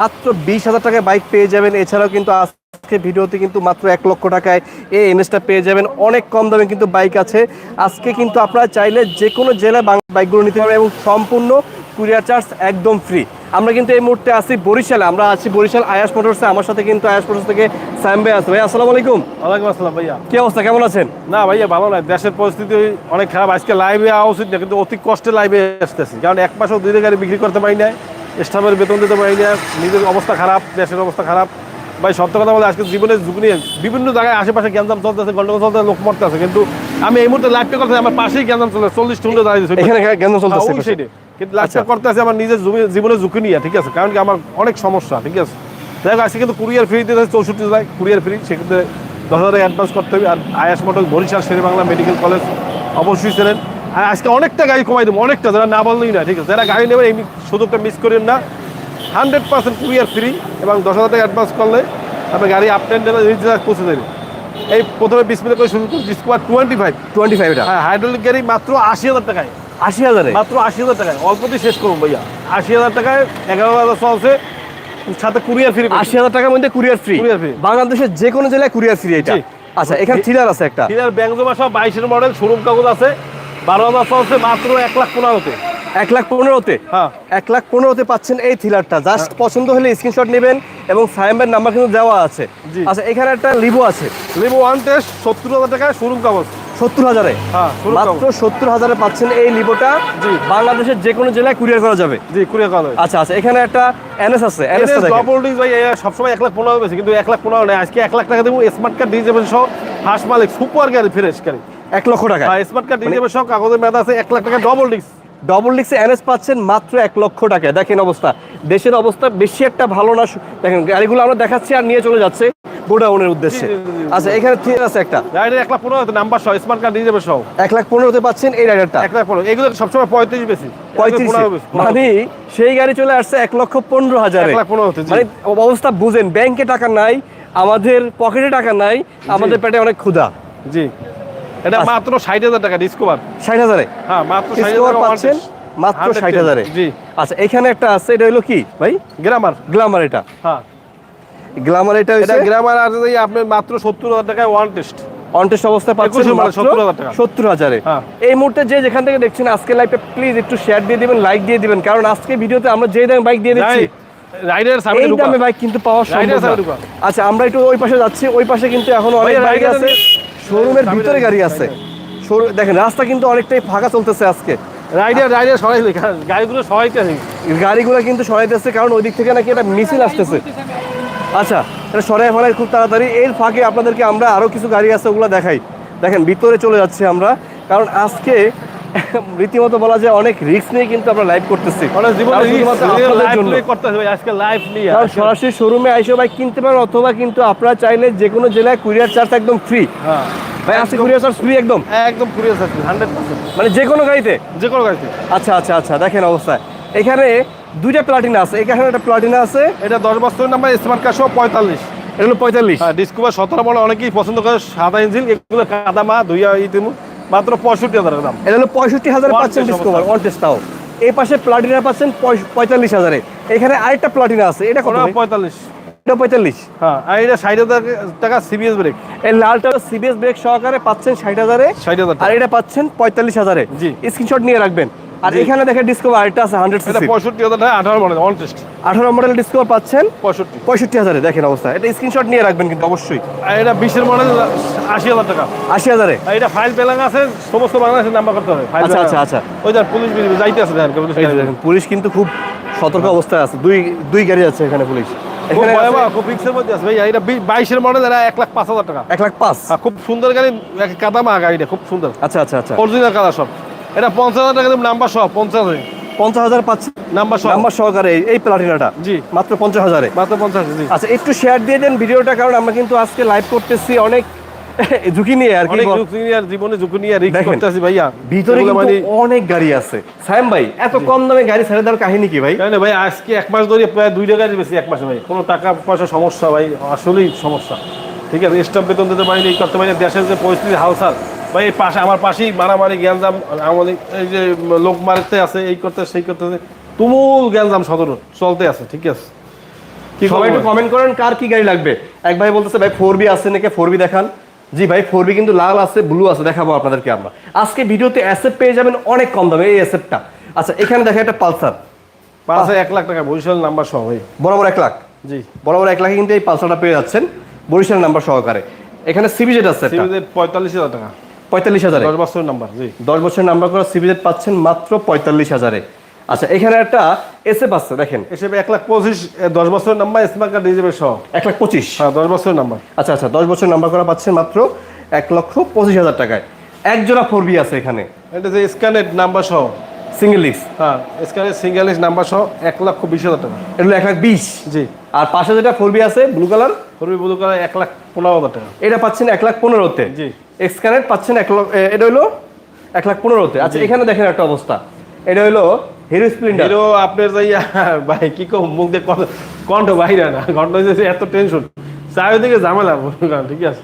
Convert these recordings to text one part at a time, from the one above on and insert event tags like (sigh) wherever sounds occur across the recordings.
মাত্র বিশ হাজার টাকায় বাইক পেয়ে যাবেন। এছাড়াও কিন্তু আজকে ভিডিওতে কিন্তু মাত্র এক লক্ষ টাকায় এই এনএসটা পেয়ে যাবেন। অনেক কম দামে কিন্তু বাইক আছে। আজকে কিন্তু আপনারা চাইলে যে কোনো জেলায় বাইকগুলো নিতে পারবেন এবং সম্পূর্ণ কুরিয়ার চার্জ একদম ফ্রি আমরা কিন্তু এই মুহূর্তে আছি বরিশালে। আমরা আছি বরিশাল আয়াস মোটরসে আমার সাথে কিন্তু আয়াস মোটরস থেকে স্যাম ভাই আছে। ভাই আসসালামু আলাইকুম। ওয়ালাইকুম আসসালাম ভাইয়া। কি অবস্থা? কেমন আছেন? না ভাইয়া ভালো নয় দেশের পরিস্থিতি অনেক খারাপ। আজকে লাইভে আসা উচিত না কিন্তু অতি কষ্টে লাইভে আসতেছি। কারণ এক মাসও দুই গাড়ি বিক্রি করতে পারি না স্টাফের বেতন দিতে পারি না নিজের অবস্থা খারাপ দেশের অবস্থা খারাপ। ভাই সত্য কথা বলে আজকে জীবনের ঝুঁকি নিয়ে বিভিন্ন জায়গায় আশেপাশে গ্যাঞ্জাম চলতেছে গন্ডগোল চলতেছে লোক মরতেছে কিন্তু আমি এই মুহূর্তে লাইভটা করতে আমার পাশেই গ্যাঞ্জাম চলে চল্লিশ টুন্ডে দাঁড়িয়ে এখানে চলতেছে হ্যাঁ, ওই কিন্তু লাইভটা আচ্ছা। করতে আছে আমার নিজের জীবনের ঝুঁকি নিয়ে ঠিক আছে? কারণ কি আমার অনেক সমস্যা ঠিক আছে? যাই হোক আজকে কিন্তু কুরিয়ার ফ্রি দিতে চৌষট্টি জেলায় কুরিয়ার ফ্রি সেক্ষেত্রে দশ হাজার অ্যাডভান্স করতে হবে। আর Ayas motor Barishal Shere Bangla medical college অবশ্যই ছিলেন। আর আজকে অনেকটা গাড়ি কমাই দেবো অনেকটা যারা না বললেই না ঠিক আছে? যারা গাড়ি নেবেন এই সুযোগটা মিস করেন না। হান্ড্রেড পার্সেন্ট কুরিয়ার ফ্রি এবং দশ হাজার টাকা অ্যাডভান্স করলে আপনি গাড়ি আপ রিচার্জ পৌঁছে দেবে এই প্রথমে বিশ মিনিট করে শুরু করছি discover twenty five twenty five এটা হ্যাঁ হাইড্রোলিক গাড়ি মাত্র আশি হাজার টাকায়। আশি হাজারে? মাত্র আশি হাজার টাকায়। অল্পতেই শেষ করুন ভাইয়া। আশি হাজার টাকায় এগারো হাজার চলছে। সাথে কুরিয়ার ফ্রি আশি হাজার টাকার মধ্যে কুরিয়ার ফ্রি কুরিয়ার ফ্রি বাংলাদেশের যে কোনো জেলায় কুরিয়ার ফ্রি এটা। আচ্ছা এখানে থ্রিলার আছে একটা। ফিরার ব্যাংজমা সব বাইশের মডেল শোরুম কাগজ আছে। বারো হাজার চলছে মাত্র এক লাখ পনেরোতে। এক লাখ পনেরোতে? হ্যাঁ। এক লাখ পনেরোতে পাচ্ছেন এই থ্রিলারটা জাস্ট পছন্দ হলে স্ক্রিনশট নেবেন এবং সাইমের নাম্বার কিন্তু দেওয়া আছে। আচ্ছা এখানে একটা লিভো আছে। লিভো ওয়ান টেস্ট সত্তর হাজার টাকায় শোরুম কাগজ সত্তর হাজারে? হ্যাঁ মাত্র সত্তর হাজারে পাচ্ছেন এই লিবোটা জি। বাংলাদেশের যে কোনো জেলায় কুরিয়ার করা যাবে। জি কুরিয়ার কাগজ আচ্ছা আচ্ছা এখানে একটা এনএস আছে এনএস ডবল ডিস ভাই সবসময় এক লাখ পনেরো বেশি কিন্তু এক লাখ পনেরো নেই। আজকে এক লাখ টাকা দেবো স্মার্ট কার্ড দিয়ে যাবেন সহ হাস মালিক সুপার গাড়ি ফ্রেশ গাড়ি। এক লক্ষ টাকা স্মার্ট কার্ড যাবেন সব কাগজের মেয়াদ আছে এক লাখ টাকা ডবল ডিস ডবল ডিক্সে এনএস পাচ্ছেন মাত্র এক লক্ষ টাকা দেখেন অবস্থা। দেশের অবস্থা বেশি একটা ভালো না দেখেন গাড়িগুলো আমরা দেখাচ্ছি আর নিয়ে চলে যাচ্ছে গোডাউনের উদ্দেশ্যে। আচ্ছা এখানে থ্রিলার আছে একটা। গাড়ির এক লাখ পনেরো নাম্বার সহ স্মার্ট কার্ড যাবে সহ। এক লাখ পনেরোতে পাচ্ছেন এই রাইডারটা এক লাখ পনেরো। এগুলো সবসময় পঁয়ত্রিশ বেশি। পঁয়ত্রিশ পনেরো মানে সেই গাড়ি চলে আসছে এক লক্ষ পনেরো হাজারে। এক লাখ পনেরো হতে। মানে অবস্থা বুঝেন ব্যাংকে টাকা নাই আমাদের পকেটে টাকা নাই আমাদের পেটে অনেক ক্ষুধা। জি। এটা। মাত্র ষাট হাজার টাকা ডিসকভার ষাট হাজারে। হ্যাঁ মাত্র ডিসকভার পাচ্ছেন মাত্র 110 ষাট হাজারে। জি। আচ্ছা এখানে একটা আছে এটা হলো কি ভাই? গ্রামার গ্লামার এটা। হ্যাঁ। গ্লামার এটা এটা আছে আপনি মাত্র সত্তর হাজার টাকায় ওয়ান টেস্ট অনটেস্ট অবস্থায় পাচ্ছেন একুশে মাত্র 70,000 টাকা। সত্তর হাজারে। হ্যাঁ। এই মুহূর্তে যে যেখান থেকে দেখছেন আজকে লাইভটা প্লিজ একটু শেয়ার দিয়ে দিবেন লাইক দিয়ে দিবেন। কারণ আজকে ভিডিওতে আমরা যে দামে বাইক দিয়ে দিচ্ছি রাইডার এই দামে বাইক কিন্তু পাওয়া সম্ভব। আচ্ছা আমরা একটু ওই পাশে যাচ্ছি ওই পাশে কিন্তু এখন অনেক বাইক আছে। শোরুমের ভিতরে গাড়ি আছে। দেখেন রাস্তা কিন্তু অনেকটাই ফাঁকা চলতেছে আজকে। রাইডার রাইডার সরাই গাড়িগুলো সরাইতে আছে গাড়িগুলো কিন্তু সরাইতেছে কারণ ওই দিক থেকে নাকি একটা মিছিল আসতেছে। আচ্ছা এটা সরাই ফেলাই খুব তাড়াতাড়ি। এর ফাঁকে আপনাদেরকে আমরা আরও কিছু গাড়ি আছে ওগুলো দেখাই। দেখেন ভিতরে চলে যাচ্ছে আমরা। কারণ আজকে (laughs) রীতিমতো বলা যায় অনেক রিস্ক নিয়ে কিন্তু আমরা লাইভ করতেছি। কারণ সরাসরি শোরুমে আইসে ভাই কিনতে পারেন অথবা কিন্তু আপনারা চাইলে যে কোনো জেলায় কুরিয়ার চার্জ একদম ফ্রি হ্যাঁ। ভাই আজকে কুরিয়ার চার্জ ফ্রি একদম? একদম কুরিয়ার আছে হান্ড্রেড পার্সেন্ট মানে যে কোনো গাড়িতে? যে কোনো গাড়িতে। আচ্ছা আচ্ছা আচ্ছা দেখেন অবস্থা। এখানে দুইটা প্লাটিনা আছে। এখানে একটা প্লাটিনা আছে। এটা দশ বছরের নাম্বার স্মার্ট সহ পঁয়তাল্লিশ। এটা হলো পঁয়তাল্লিশ। হ্যাঁ ডিসকভার সতেরো অনেকেই পছন্দ করে সাদা ইঞ্জিন এগুলো কাদা মা দুইয়া ইতিমু মাত্র পঁয়ষট্টি হাজার দাম। এটা হলো পঁয়ষট্টি হাজার পাচ্ছেন ডিসকভার অবস্থা। তাও। এই পাশে প্লাটিনা পাচ্ছেন পঁয়- পঁয়তাল্লিশ হাজারে। এখানে আরেকটা প্লাটিনা আছে এটা কত পঁয়তাল্লিশ। এটা পঁয়তাল্লিশ। হ্যাঁ আর এটা ষাট হাজার টাকা সিবিএস ব্রেক এই লালটা সিবিএস ব্রেক সহকারে পাচ্ছেন ষাট হাজারে। ষাট হাজার আর এটা পাচ্ছেন পঁয়তাল্লিশ হাজারে। জি। স্ক্রিনশট নিয়ে রাখবেন। আর এখানে দেখেন ডিসকভার আরেকটা আছে হান্ড্রেড পঁয়ষট্টি হাজার টাকা আঠারো মডেল অন টেস্ট আঠারো মডেল ডিসকভার পাচ্ছেন? পঁয়ষট্টি। পঁয়ষট্টি হাজারে দেখেন অবস্থা। এটা স্ক্রিনশট নিয়ে রাখবেন কিন্তু অবশ্যই। আর এটা বিশের মডেল আশি হাজার টাকা। আশি হাজারে? এটা ফাইল পেলাং আছে সমস্ত বাংলাদেশের নাম্বার করতে হবে ফাইল আচ্ছা, আচ্ছা, আচ্ছা। ওই যার পুলিশ যাইতে আছে দেখেন পুলিশ গাড়ি। কিন্তু খুব সতর্ক অবস্থায় আছে। দুই দুই গাড়ি আছে এখানে পুলিশ। বাইশের মডেল এক লাখ পাঁচ হাজার টাকা। এক লাখ পাঁচ। খুব সুন্দর গাড়ি এক কাদা মা গাড়িটা খুব সুন্দর। আচ্ছা আচ্ছা আচ্ছা। অরিজিনাল কালার সব। এটা পঞ্চাশ হাজার টাকা নাম্বার সহ পঞ্চাশ হাজার। পঞ্চাশ হাজার পাচ্ছি। নাম্বার নাম্বার সহকারে এই- প্লাটিনাটা? জি। মাত্র পঞ্চাশ হাজারে? মাত্র পঞ্চাশ জি। আচ্ছা একটু শেয়ার দিয়ে দেন ভিডিওটা কারণ আমরা কিন্তু আজকে লাইভ করতেছি অনেক (laughs) ঝুঁকি নিয়ে আর কি অনেক ঝুঁকি নিয়ে আর জীবনে ঝুঁকি নিয়ে রিক্স দেখেন, করতে আছি ভাইয়া। ভিতরে মানে অনেক গাড়ি আছে। সাইম ভাই এত কম দামে গাড়ি ছেড়ে দেওয়ার কাহিনী কি ভাই? না ভাই আজকে এক মাস ধরে প্রায় দুই টাকা বেশি এক মাসে ভাই। কোনো টাকা পয়সা সমস্যা ভাই আসলেই সমস্যা। ঠিক আছে স্টাফ বেতন দিতে পারিনি এই করতে পারিনি। দেশের যে পরিস্থিতি হালসাল। ভাই এই পাশে আমার পাশেই মারামারি গ্যাঞ্জাম আমাদের এই যে লোক মারতে আছে এই করতে সেই করতে তুমুল গ্যাঞ্জাম সদর চলতে আছে ঠিক আছে? সবাই একটু কমেন্ট করেন কার কি গাড়ি লাগবে? এক ভাই বলতেছে ভাই ফোর বি আছে নাকি? ফোর বি দেখান। জি ভাই ফোর বি কিন্তু লাল আছে ব্লু আছে দেখাবো আপনাদেরকে আমরা। আজকে ভিডিওতে অ্যাসেপ পেয়ে যাবেন অনেক কম দামে এই অ্যাসেপটা আচ্ছা এখানে দেখা একটা পালসার। পাঁচে এক লাখ টাকা বরিশাল নাম্বার সহ ভাই। বরাবর এক লাখ? জি। বরাবর এক লাখে কিন্তু এই পালসারটা পেয়ে যাচ্ছেন বরিশাল নাম্বার সহকারে। এখানে সিবিজেড আছে একটা। পঁয়তাল্লিশ হাজার টাকা। পঁয়তাল্লিশ হাজারে। দশ বছরের নাম্বার জি। দশ বছরের নাম্বার করা সিবিজেড পাচ্ছেন মাত্র পঁয়তাল্লিশ হাজারে। আচ্ছা এখানে একটা এসএফ আছে দেখেন। হিসেবে এক লাখ পঁচিশ দশ বছরের নাম্বার স্মার্ট কার্ড ডিজেবেল সহ। এক লাখ পঁচিশ? হ্যাঁ দশ বছরের নাম্বার। আচ্ছা আচ্ছা দশ বছরের নাম্বার করা পাচ্ছেন মাত্র এক লক্ষ পঁচিশ হাজার টাকায়। এক জোড়া ফোর বি আছে এখানে। এটা যে স্ক্যানেট নাম্বার সহ। সিঙ্গেল লিক্স হ্যাঁ স্ক্যানেট সিঙ্গেল নাম্বার সহ এক লক্ষ বিশ হাজার টাকা। এটা এক লাখ বিশ। জি। আর পাশে যেটা ফোর বি আছে ব্লু কালার পূর্বী ব্লু কালার এক লাখ পনেরো হাজার টাকা। এটা পাচ্ছেন এক লাখ পনেরোতে। জি। এক্স কানেক্ট পাচ্ছেন এক এ, এটা হলো এক লাখ পনেরোতে। আচ্ছা এখানে দেখেন একটা অবস্থা। এটা হলো হিরো স্প্লেন্ডার হিরো আপনার যাইয়া ভাই কি কম মুখ দিয়ে কণ্ঠ- বাইরে না। কণ্ঠ হয়েছে এত টেনশন চারিদিকে ঝামেলা ঠিক আছে।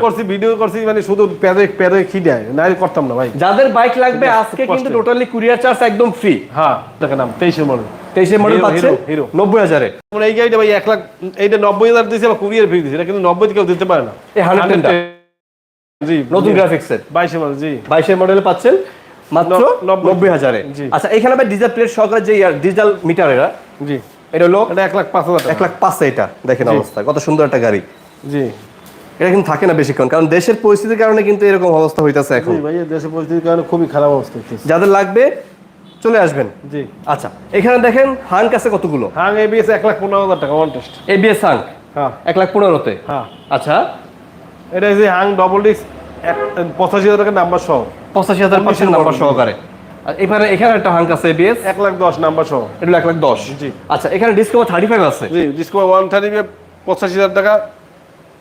করছি ভিডিও করছি মানে শুধু পেদে পেদে খিদায় না করতাম না ভাই। যাদের বাইক লাগবে আজকে কিন্তু টোটালি কুরিয়ার চার্জ একদম ফ্রি হ্যাঁ দেখে নাম তেইশের মডেল তেইশে মডেল হিরো, পাচ্ছেন হিরো, হিরো। নব্বই হাজারে। মানে এই গাড়িটা ভাই এক লাখ এইটা নব্বই হাজার দিয়েছে আবার কুরিয়ার ফ্রি দিয়েছে এটা কিন্তু নব্বই কেউ দিতে পারে না। এই 110 জি। নতুন গ্রাফিক্সের বাইশে মডেল জি। বাইশের মডেলে পাচ্ছেন মাত্র নব্বই। নব্বই হাজারে। আচ্ছা এখানে আবার ডিজিটাল প্লেট সহকারে যে ডিজিটাল মিটার এরা জি। এটা হলো এটা এক লাখ পাঁচ হাজার এক লাখ পাঁচে এটা দেখেন অবস্থা কত সুন্দর একটা গাড়ি। জি। এটা কিন্তু থাকে না বেশিক্ষণ কারণ দেশের পরিস্থিতির কারণে কিন্তু এরকম অবস্থা হইতাছে এখন। ভাই দেশের পরিস্থিতির কারণে খুবই খারাপ অবস্থা যাদের লাগবে চলে আসবেন? জি। আচ্ছা এখানে দেখেন হাঙ্ক আছে কতগুলো? হাং এবিএস এক লাখ পনেরো হাজার টাকা ওয়ান টেস্ট এবিএস হাঙ্ক? হ্যাঁ। এক লাখ পনেরোতে? হ্যাঁ। আচ্ছা। এটা যে হাং ডবল ডিস্ক পঁচাশি হাজার টাকা নাম্বার সহ। পঁচাশি হাজার পার্সেন্ট নাম্বার সহকারে। এখানে এখানে একটা হাঙ্ক আছে এবিএস এক লাখ দশ নাম্বার সহ। এটা এক লাখ দশ? জি। আচ্ছা এখানে ডিসকাউন্ট থার্টি ফাইভ আছে। জি ডিসকভার ওয়ান থার্টি ফাইভ পঁচাশি হাজার টাকা।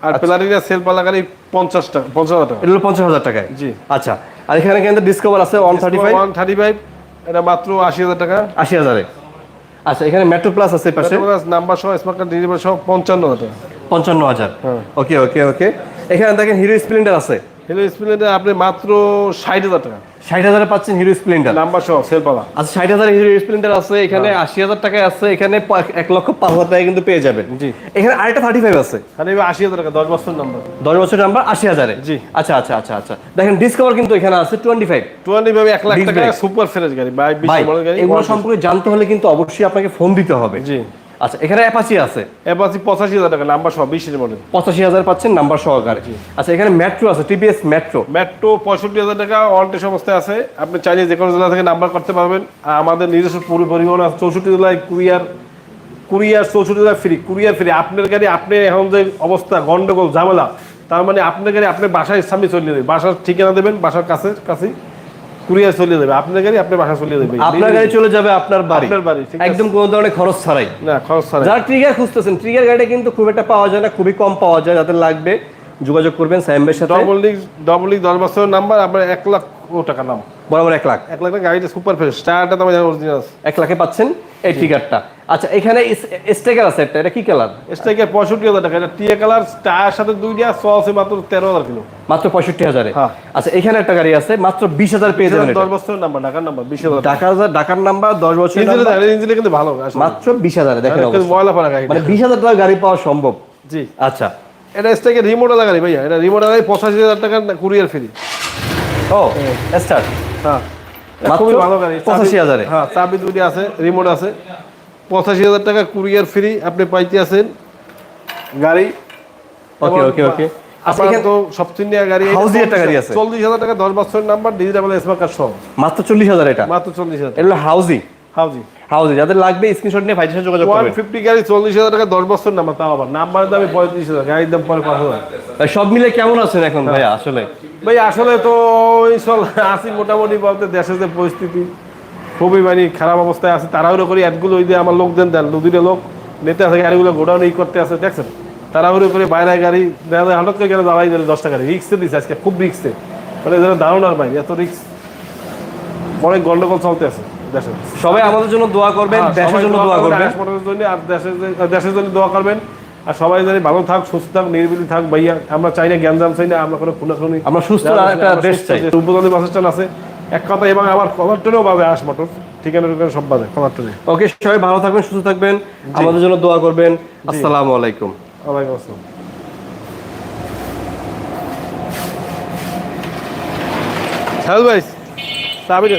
আর প্লাটিনা সেল পালা গাড়ি পঞ্চাশ টাকা পঞ্চাশ হাজার টাকা। এটা পঞ্চাশ হাজার টাকায়। জি। আচ্ছা আর এখানে কিন্তু ডিসকভার আছে one thirty five one thirty five এটা মাত্র আশি হাজার টাকা। আশি হাজারে। আচ্ছা এখানে মেট্রো প্লাস আছে পাশে? নাম্বার সহ স্মার্ট কার্ড ডেলিভারি সহ পঞ্চান্ন হাজার পঞ্চান্ন হাজার। ওকে ওকে ওকে এখানে দেখেন হিরো স্প্লেন্ডার আছে। হিরো স্প্লেন্ডার আপনি মাত্র ষাট হাজার টাকা। ষাট হাজারে পাচ্ছেন হিরো স্প্লেন্ডার। নাম্বার সহ সেল পালা। আচ্ছা ষাট হাজার হিরো স্প্লেন্ডার আছে এখানে আশি হাজার টাকায় আছে এখানে এক লক্ষ পাঁচ হাজার টাকা কিন্তু পেয়ে যাবেন। জি। এখানে আরেকটা থার্টি ফাইভ আছে। আর এবার আশি হাজার টাকা দশ বছর নাম্বার দশ বছর নাম্বার আশি হাজারে। জি। আচ্ছা আচ্ছা আচ্ছা আচ্ছা। দেখেন ডিসকভার কিন্তু এখানে আছে টোয়েন্টি ফাইভ টোয়েন্টি ফাইভ এক লাখ টাকা সুপার ফ্রেশ গাড়ি বাই বিশ মডেল গাড়ি এগুলো সম্পর্কে জানতে হলে কিন্তু অবশ্যই আপনাকে ফোন দিতে হবে। জি। আচ্ছা এখানে অ্যাপাচি আছে। এবার পঁচাশি হাজার টাকা নাম্বার সহ বিশের মডেল। পঁচাশি হাজার পাচ্ছেন নাম্বার সহকারে। আচ্ছা এখানে মেট্রো আছে টিপিএস মেট্রো মেট্রো পঁয়ষট্টি হাজার টাকা ওয়ারেন্টি অবস্থায় আছে। আপনি চাইলে যে কোনো জেলা থেকে নাম্বার করতে পারবেন। আর আমাদের নিজস্ব পুরো পরিবহন আছে চৌষট্টি জেলায় কুরিয়ার কুরিয়ার চৌষট্টি জেলায় ফ্রি কুরিয়ার ফ্রি। আপনার গাড়ি আপনি এখন যে অবস্থা গন্ডগোল ঝামেলা তার মানে আপনার গাড়ি আপনার বাসায় সামনে চলে দেবে বাসার ঠিকানা দেবেন বাসার কাছে কাছে কুরিয়ার চলে যাবে আপনার গাড়ি আপনার বাসা চলে যাবে আপনার গাড়ি চলে যাবে আপনার বাড়ি। আপনার বাড়ি, একদম কোনো ধরনের খরচ ছাড়াই। না খরচ ছাড়াই। যারা ট্রিগার খুঁজতেছেন ট্রিগার গাড়িটা কিন্তু খুব একটা পাওয়া যায় না খুবই কম পাওয়া যায় যাদের লাগবে যোগাযোগ করবেন স্যাম্বের সাথে। ডবল লিগ ডবল লিগ দশ বছরের নাম্বার আপনার এক লাখ ও টাকা নাম। বরাবর এক লাখ। এক লাখ গাড়িটা সুপার ফ্রেশ টায়ারটা তো আমার অরিজিনাল এক লাখে পাচ্ছেন। এই ট্রিগারটা আচ্ছা এখানে স্টেকার আছে একটা এটা কি কালার স্ট্রাইকে পঁয়ষট্টি হাজার টাকা। এটা টিএ কালার টায়ার সাথে দুইটা ছ আছে মাত্র তেরো হাজার কিলো। মাত্র পঁয়ষট্টি হাজারে। হ্যাঁ। আচ্ছা এখানে একটা গাড়ি আছে মাত্র বিশ হাজার পেয়ে যাবেন। দশ বছরের নাম্বার ঢাকার নাম্বার বিশ হাজার ঢাকার ঢাকার নাম্বার দশ বছর ইঞ্জিনে কিন্তু ভালো। মাত্র বিশ হাজারে দেখেন অবস্থা। ময়লা পড়া গাড়ি। মানে বিশ হাজার টাকা গাড়ি পাওয়া সম্ভব। জি। আচ্ছা। এটা স্ট্রাইকে রিমোট গাড়ি ভাইয়া। এটা রিমোট গাড়ি পঁচাশি হাজার টাকা কুরিয়ার ফ্রি ও স্টার হ্যাঁ। খুবই ভালো গাড়ি। 85,000 এ? হ্যাঁ চাবি দুটি আছে রিমোট আছে। পঁচাশি হাজার টাকা কুরিয়ার ফ্রি আপনি পাইতে আছেন গাড়ি ওকে ওকে ওকে তো সবচেয়ে গাড়ি হাউজি একটা গাড়ি আছে। চল্লিশ হাজার টাকা দশ বছরের নাম্বার ডিজিটাল স্মার্ট কার্ড সহ। মাত্র চল্লিশ হাজার এটা? মাত্র চল্লিশ হাজার এটা হাউজি হাউজি হাউজি যাদের লাগবে স্ক্রিনশট নিয়ে ভাইদের সাথে যোগাযোগ করবেন। ফিফটি গাড়ি চল্লিশ হাজার টাকা দশ বছর নাম্বার তাও আবার নাম্বারের দামে পঁয়ত্রিশ হাজার গাড়ির দাম পরে পাঁচ হাজার। ভাই, সব মিলে কেমন আছেন এখন ভাইয়া আসলে? ভাই আসলে তো ওই সব আসি মোটামুটি বলতে দেশের যে পরিস্থিতি খুবই মানে খারাপ অবস্থায় আছে তাড়াহুড়ো করে অ্যাডগুলো ওই যে আমার লোকদের দেন দু দুটো লোক নেতা আছে গাড়িগুলো গোডাউন ই করতে আছে দেখছেন? তাড়াহুড়ো করে বাইরে গাড়ি দেখা যায় হঠাৎ করে গেলে দাঁড়াই দিলে দশটা গাড়ি রিক্সে দিচ্ছে আজকে খুব রিক্সে। মানে যেন দারুণ আর ভাই এত রিক্স অনেক গন্ডগোল চলতে আছে। সবাই আমাদের জন্য দোয়া করবেন হ্যাঁ, দেশের জন্য দোয়া করবেন জন্য আর দেশের দেশের জন্য দোয়া করবেন। আর সবাই যদি ভালো থাক সুস্থ থাক নির্বিলি থাক ভাইয়া। আমরা চাই না জ্ঞানজাম চাই না আমরা কোনো খুনা খুনাখুনি আমরা সুস্থ একটা দেশ চাই। উপজনী বাস আছে। এক কথা এবং আবার কভার ট্রেনেও পাবে আস মটর ঠিকানা টিকানা সব পাবে কভার ওকে সবাই ভালো থাকবেন সুস্থ থাকবেন। আমাদের জন্য দোয়া করবেন। আসসালামু আলাইকুম। ওয়ালাইকুম আসসালাম। হ্যালো ভাই সাবিদ